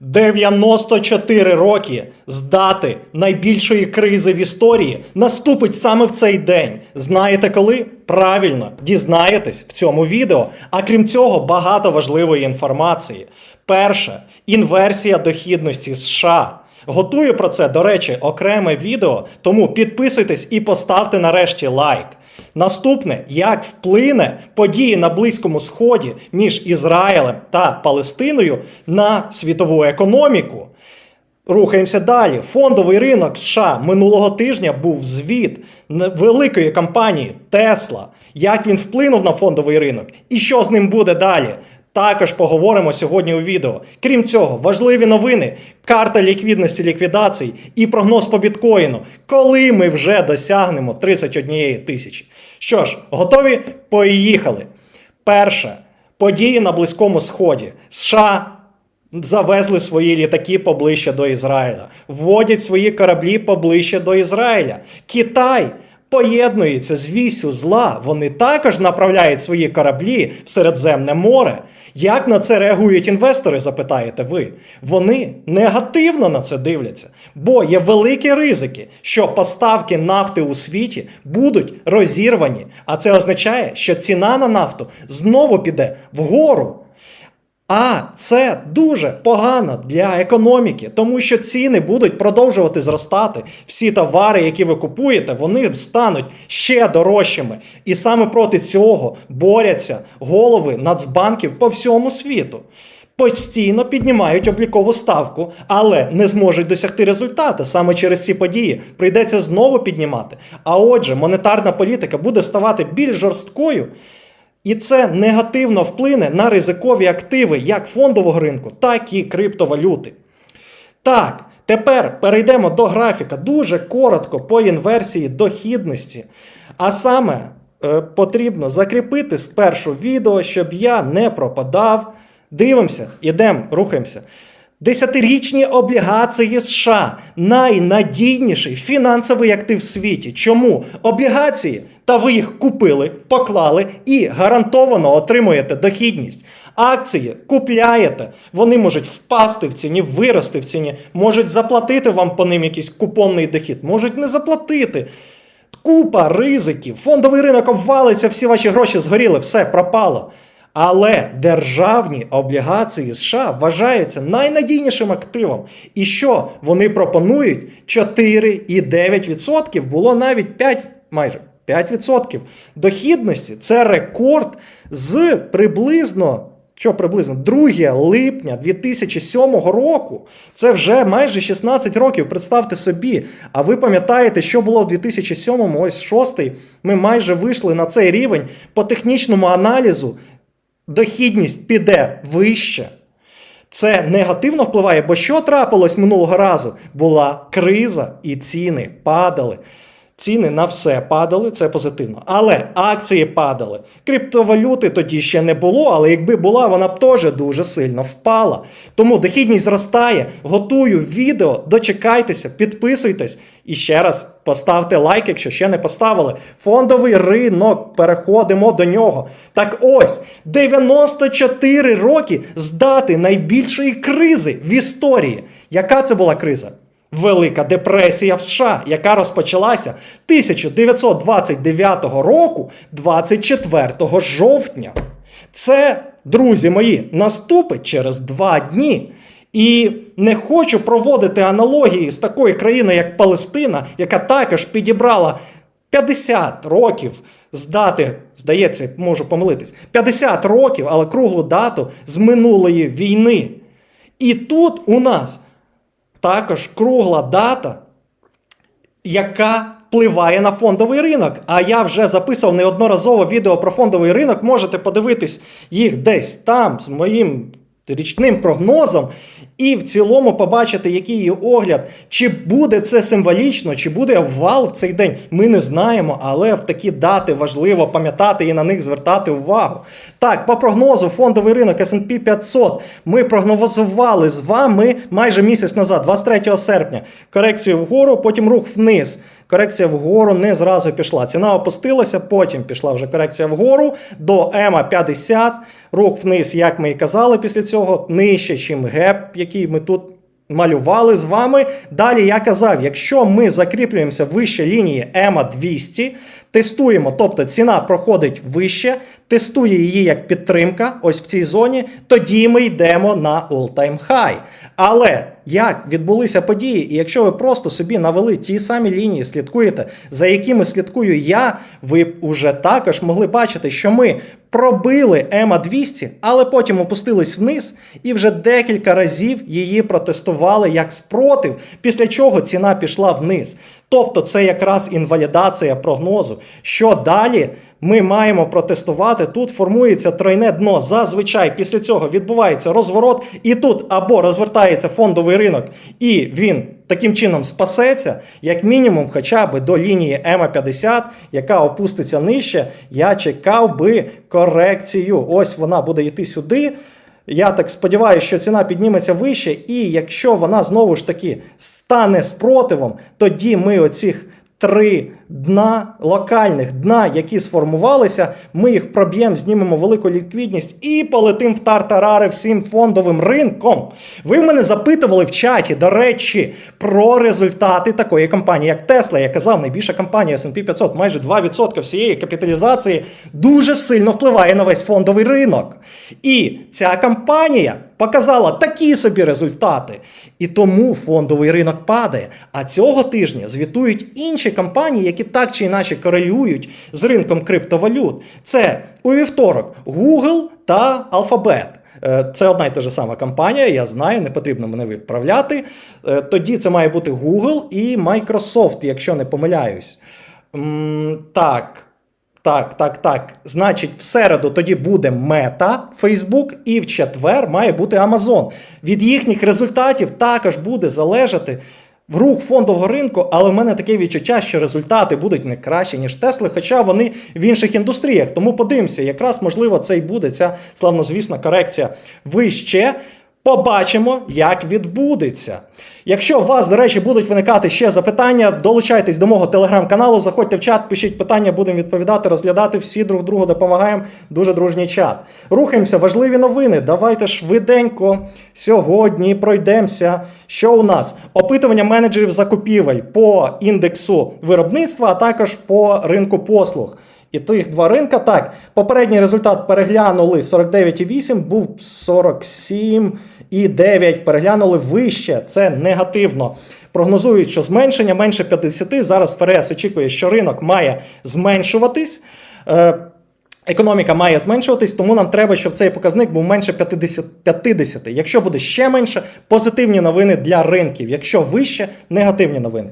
94 роки з дати найбільшої кризи в історії наступить саме в цей день. Знаєте коли? Правильно, дізнаєтесь в цьому відео. А крім цього, багато важливої інформації. Перше, інверсія дохідності США. Готую про це, до речі, окреме відео, тому підписуйтесь і поставте нарешті лайк. Наступне, як вплине події на Близькому Сході між Ізраїлем та Палестиною на світову економіку. Рухаємося далі. Фондовий ринок США минулого тижня був звіт великої компанії Тесла. Як він вплинув на фондовий ринок і що з ним буде далі? Також поговоримо сьогодні у відео. Крім цього, важливі новини, карта ліквідності ліквідацій і прогноз по біткоїну, коли ми вже досягнемо 31 тисячі. Що ж, готові? Поїхали. Перше, події на Близькому Сході. США завезли свої літаки поближче до Ізраїля, вводять свої кораблі поближче до Ізраїля. Китай поєднується з вісю зла. Вони також направляють свої кораблі в Середземне море. Як на це реагують інвестори, запитаєте ви? Вони негативно на це дивляться, бо є великі ризики, що поставки нафти у світі будуть розірвані. А це означає, що ціна на нафту знову піде вгору. А це дуже погано для економіки, тому що ціни будуть продовжувати зростати. Всі товари, які ви купуєте, вони стануть ще дорожчими. І саме проти цього борються голови нацбанків по всьому світу. Постійно піднімають облікову ставку, але не зможуть досягти результати саме через ці події. Прийдеться знову піднімати. А отже, монетарна політика буде ставати більш жорсткою. І це негативно вплине на ризикові активи як фондового ринку, так і криптовалюти. Так, тепер перейдемо до графіка дуже коротко по інверсії дохідності. А саме е, потрібно закріпити спершу відео, щоб я не пропадав. Дивимося, ідемо, рухаємося. Десятирічні облігації США найнадійніший фінансовий актив в світі. Чому? Облігації, та ви їх купили, поклали і гарантовано отримуєте дохідність. Акції купляєте, вони можуть впасти в ціні, вирости в ціні, можуть заплатити вам по ним якийсь купонний дохід, можуть не заплатити. Купа ризиків. Фондовий ринок обвалиться, всі ваші гроші згоріли, все пропало. Але державні облігації США вважаються найнадійнішим активом. І що вони пропонують? 4,9% було навіть 5, майже 5% дохідності. Це рекорд з приблизно. Що приблизно 2 липня 2007 року, це вже майже 16 років. Представте собі. А ви пам'ятаєте, що було в 2007 ось 6 Ми майже вийшли на цей рівень по технічному аналізу дохідність піде вище. Це негативно впливає, бо що трапилось минулого разу? Була криза і ціни падали. Ціни на все падали, це позитивно. Але акції падали. Криптовалюти тоді ще не було, але якби була, вона б теж дуже сильно впала. Тому дохідність зростає. Готую відео, дочекайтеся, підписуйтесь і ще раз поставте лайк, якщо ще не поставили. Фондовий ринок, переходимо до нього. Так ось 94 роки з дати найбільшої кризи в історії. Яка це була криза? Велика депресія в США, яка розпочалася 1929 року, 24 жовтня. Це, друзі мої, наступить через два дні. І не хочу проводити аналогії з такою країною, як Палестина, яка також підібрала 50 років з дати, здається, можу помилитись, 50 років, але круглу дату з минулої війни. І тут у нас також кругла дата, яка впливає на фондовий ринок. А я вже записував неодноразово відео про фондовий ринок. Можете подивитись їх десь там з моїм річним прогнозом. І в цілому побачити, який її огляд, чи буде це символічно, чи буде обвал в цей день, ми не знаємо, але в такі дати важливо пам'ятати і на них звертати увагу. Так, по прогнозу, фондовий ринок SP 500 ми прогнозували з вами майже місяць назад, 23 серпня, корекцію вгору, потім рух вниз. Корекція вгору не зразу пішла. Ціна опустилася, потім пішла вже корекція вгору до ЕМА 50, рух вниз, як ми і казали після цього нижче, чим геп, який ми тут малювали з вами. Далі я казав, якщо ми закріплюємося вище лінії ЕМА 200, тестуємо, тобто ціна проходить вище, тестує її як підтримка, ось в цій зоні, тоді ми йдемо на all-time high. Але як відбулися події, і якщо ви просто собі навели ті самі лінії, слідкуєте, за якими слідкую я, ви б уже також могли бачити, що ми пробили ЕМА 200, але потім опустились вниз і вже декілька разів її протестували як спротив, після чого ціна пішла вниз. Тобто це якраз інвалідація прогнозу. Що далі ми маємо протестувати? Тут формується тройне дно. Зазвичай після цього відбувається розворот, і тут або розвертається фондовий ринок, і він таким чином спасеться, як мінімум, хоча б до лінії ЕМА 50, яка опуститься нижче. Я чекав би корекцію. Ось вона буде йти сюди. Я так сподіваюся, що ціна підніметься вище, і якщо вона знову ж таки стане спротивом, тоді ми оцих три дна, локальних дна, які сформувалися, ми їх проб'ємо, знімемо велику ліквідність і полетим в тартарари всім фондовим ринком. Ви в мене запитували в чаті, до речі, про результати такої компанії, як Tesla. Я казав, найбільша компанія S&P 500, майже 2% всієї капіталізації дуже сильно впливає на весь фондовий ринок. І ця компанія показала такі собі результати. І тому фондовий ринок падає. А цього тижня звітують інші компанії, які так чи інакше корелюють з ринком криптовалют. Це у вівторок Google та Alphabet. Е, Це одна й та ж сама компанія, я знаю, не потрібно мене відправляти. Е, Тоді це має бути Google і Microsoft, якщо не помиляюсь. Так. Так, так, так. Значить, в середу тоді буде Мета, Facebook, і в четвер має бути Amazon. Від їхніх результатів також буде залежати рух фондового ринку, але в мене таке відчуття, що результати будуть не кращі, ніж Тесли, хоча вони в інших індустріях. Тому подивимося, якраз можливо це і буде ця славнозвісна корекція вище. Побачимо, як відбудеться. Якщо у вас, до речі, будуть виникати ще запитання, долучайтесь до мого телеграм-каналу, заходьте в чат, пишіть питання, будемо відповідати, розглядати. Всі друг другу допомагаємо. Дуже дружній чат. Рухаємося, важливі новини. Давайте швиденько сьогодні пройдемося. Що у нас? Опитування менеджерів закупівель по індексу виробництва, а також по ринку послуг. І тих два ринка. Так, попередній результат переглянули 49,8, був 47,9. Переглянули вище. Це негативно. Прогнозують, що зменшення менше 50. Зараз ФРС очікує, що ринок має зменшуватись. Е, Економіка має зменшуватись, тому нам треба, щоб цей показник був менше 50. 50. Якщо буде ще менше, позитивні новини для ринків. Якщо вище, негативні новини.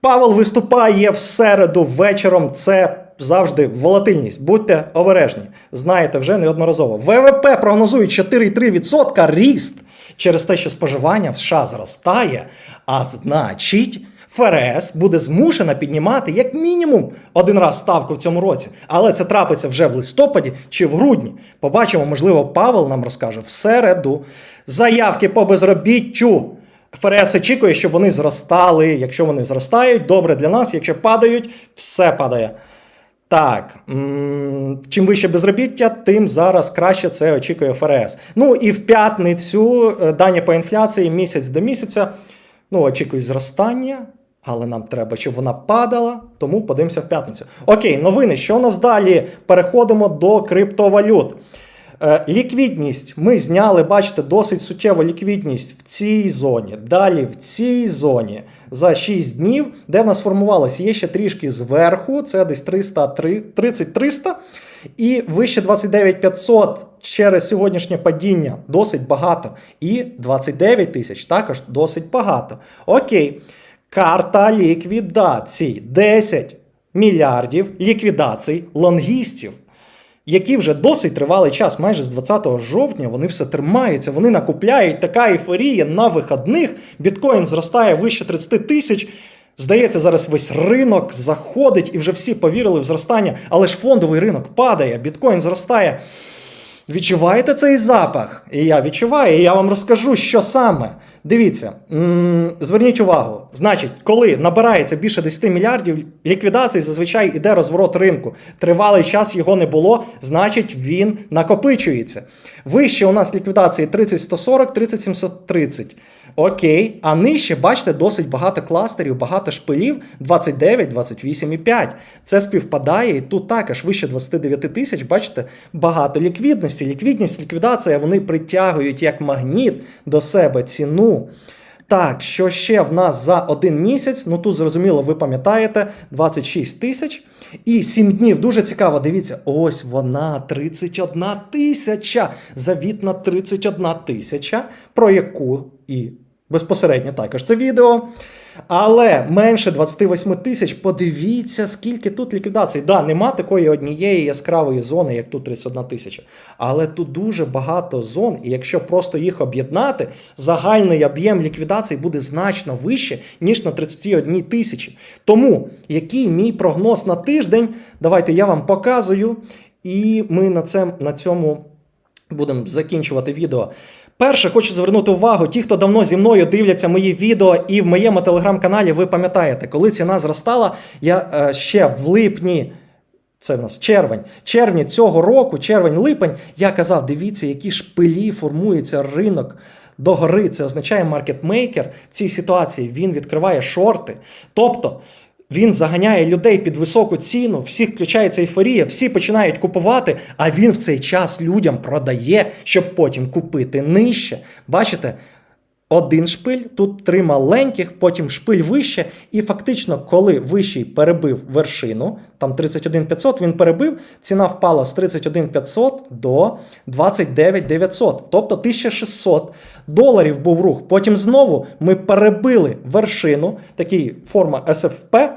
Павел виступає в середу вечором. Це завжди волатильність. Будьте обережні. Знаєте вже неодноразово. ВВП прогнозують 4,3% ріст через те, що споживання в США зростає, а значить. ФРС буде змушена піднімати як мінімум один раз ставку в цьому році, але це трапиться вже в листопаді чи в грудні. Побачимо, можливо, Павел нам розкаже в середу. Заявки по безробіттю. ФРС очікує, щоб вони зростали. Якщо вони зростають, добре для нас. Якщо падають, все падає. Так, чим вище безробіття, тим зараз краще це очікує ФРС. Ну і в п'ятницю е, дані по інфляції місяць до місяця. Ну, очікують зростання, але нам треба, щоб вона падала, тому подивимося в п'ятницю. Окей, новини. Що у нас далі? Переходимо до криптовалют. Е, Ліквідність. Ми зняли, бачите, досить суттєву ліквідність в цій зоні. Далі в цій зоні за 6 днів, де в нас формувалося, є ще трішки зверху, це десь 30-300. І вище 29 500 через сьогоднішнє падіння досить багато. І 29 тисяч також досить багато. Окей. Карта ліквідацій. 10 мільярдів ліквідацій лонгістів які вже досить тривалий час, майже з 20 жовтня, вони все тримаються, вони накупляють така ейфорія на вихідних. Біткоін зростає вище 30 тисяч. Здається, зараз весь ринок заходить і вже всі повірили в зростання, але ж фондовий ринок падає, біткоін зростає. Відчуваєте цей запах? І я відчуваю, і я вам розкажу, що саме. Дивіться, зверніть увагу. Значить, коли набирається більше 10 мільярдів, ліквідації зазвичай іде розворот ринку. Тривалий час його не було, значить він накопичується. Вище у нас ліквідації 30-140, 30-730. Окей, а нижче, бачите, досить багато кластерів, багато шпилів 29, 28 і 5. Це співпадає, і тут також вище 29 тисяч, бачите, багато ліквідності. Ліквідність, ліквідація, вони притягують як магніт до себе ціну. Так, що ще в нас за один місяць? Ну тут зрозуміло, ви пам'ятаєте, 26 тисяч. І 7 днів. Дуже цікаво, дивіться, ось вона 31 тисяча. Завітна 31 тисяча, про яку і безпосередньо також це відео. Але менше 28 тисяч. Подивіться, скільки тут ліквідацій. Да, нема такої однієї яскравої зони, як тут 31 тисяча. Але тут дуже багато зон, і якщо просто їх об'єднати, загальний об'єм ліквідацій буде значно вище, ніж на 31 тисячі. Тому який мій прогноз на тиждень? Давайте я вам показую, і ми на, це, на цьому будемо закінчувати відео. Перше, хочу звернути увагу, ті, хто давно зі мною дивляться мої відео, і в моєму телеграм-каналі ви пам'ятаєте, коли ціна зростала, я е, ще в липні. Це в нас червень. Червні цього року, червень-липень, я казав: дивіться, які шпилі формується ринок догори. Це означає маркетмейкер в цій ситуації. Він відкриває шорти. Тобто він заганяє людей під високу ціну, всіх включається ейфорія, всі починають купувати, а він в цей час людям продає, щоб потім купити нижче. Бачите? Один шпиль, тут три маленьких, потім шпиль вище, і фактично, коли вищий перебив вершину, там 31 500, він перебив, ціна впала з 31 500 до 29 900, тобто 1600 доларів був рух. Потім знову ми перебили вершину, такий форма SFP,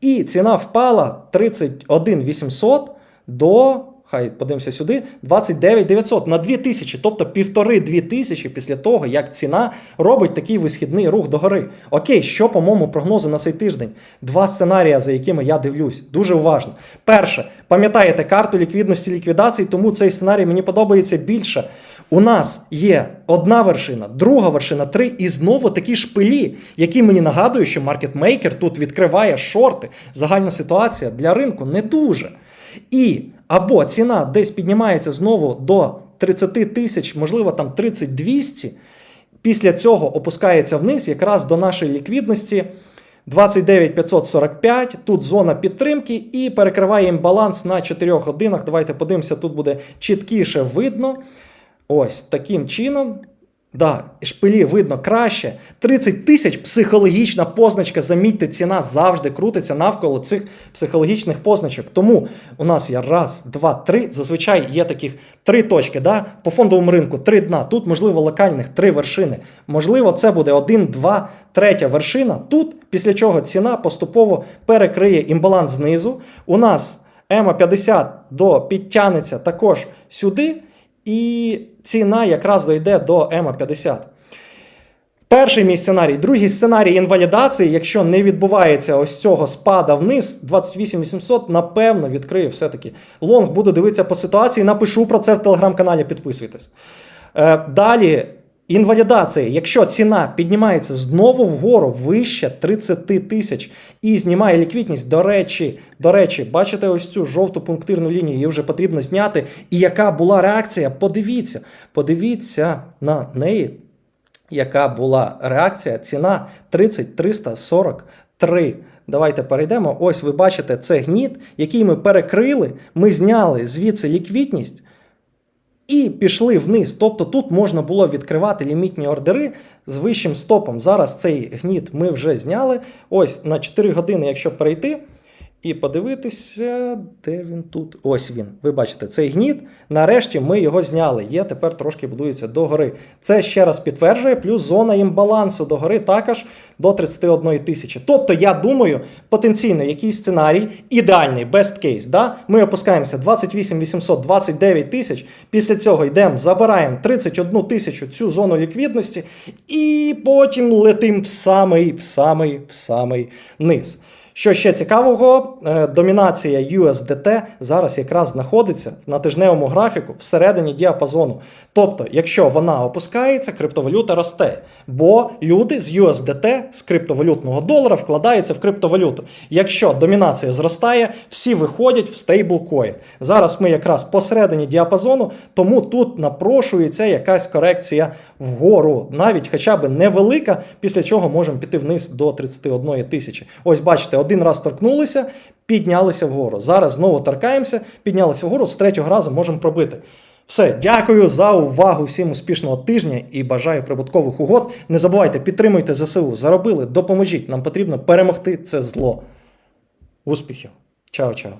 і ціна впала 31 800 до хай подивимося сюди, 29 900 на 2 тисячі, тобто півтори-дві тисячі після того, як ціна робить такий висхідний рух догори. Окей, що по моєму прогнозу на цей тиждень? Два сценарії, за якими я дивлюсь. Дуже уважно. Перше, пам'ятаєте карту ліквідності ліквідації, тому цей сценарій мені подобається більше. У нас є одна вершина, друга вершина, три, і знову такі шпилі, які мені нагадують, що маркетмейкер тут відкриває шорти. Загальна ситуація для ринку не дуже. І або ціна десь піднімається знову до 30 тисяч, можливо, там 30 200, після цього опускається вниз якраз до нашої ліквідності 29545. тут зона підтримки і перекриває імбаланс на 4 годинах. Давайте подивимося, тут буде чіткіше видно. Ось таким чином. Да, шпилі видно краще. 30 тисяч психологічна позначка. Замітьте, ціна завжди крутиться навколо цих психологічних позначок. Тому у нас є раз, два, три. Зазвичай є таких три точки. Да? По фондовому ринку три дна. Тут, можливо, локальних три вершини. Можливо, це буде один, два, третя вершина. Тут, після чого ціна поступово перекриє імбаланс знизу. У нас ЕМА 50 до підтягнеться також сюди. І ціна якраз дойде до ЕМА 50. Перший мій сценарій, другий сценарій інвалідації, якщо не відбувається ось цього спада вниз, 28800, напевно, відкриє все-таки лонг. Буду дивитися по ситуації. Напишу про це в телеграм-каналі, підписуйтесь. Е, далі. Інвалідація, якщо ціна піднімається знову вгору вище 30 тисяч і знімає ліквідність, до речі, до речі, бачите ось цю жовту пунктирну лінію, її вже потрібно зняти. І яка була реакція? Подивіться, подивіться на неї, яка була реакція. Ціна 30 343. Давайте перейдемо. Ось ви бачите, це гніт, який ми перекрили. Ми зняли звідси ліквідність. І пішли вниз. Тобто тут можна було відкривати лімітні ордери з вищим стопом. Зараз цей гніт ми вже зняли. Ось на 4 години, якщо перейти і подивитися, де він тут. Ось він. Ви бачите, цей гніт. Нарешті ми його зняли. Є тепер трошки будується догори. Це ще раз підтверджує, плюс зона імбалансу догори також до 31 тисячі. Тобто, я думаю, потенційно якийсь сценарій, ідеальний, best case, да? Ми опускаємося 28 800, 29 тисяч. Після цього йдемо, забираємо 31 тисячу цю зону ліквідності, і потім летим в самий, в самий, в самий низ. Що ще цікавого, е, домінація USDT зараз якраз знаходиться на тижневому графіку всередині діапазону. Тобто, якщо вона опускається, криптовалюта росте. Бо люди з USDT, з криптовалютного долара, вкладаються в криптовалюту. Якщо домінація зростає, всі виходять в стейблкоін. Зараз ми якраз посередині діапазону, тому тут напрошується якась корекція вгору, навіть хоча б невелика, після чого можемо піти вниз до 31 тисячі. Ось бачите, один раз торкнулися, піднялися вгору. Зараз знову торкаємося, піднялися вгору, з третього разу можемо пробити. Все, дякую за увагу. Всім успішного тижня і бажаю прибуткових угод. Не забувайте, підтримуйте ЗСУ. Заробили, допоможіть. Нам потрібно перемогти це зло. Успіхів. Чао-чао.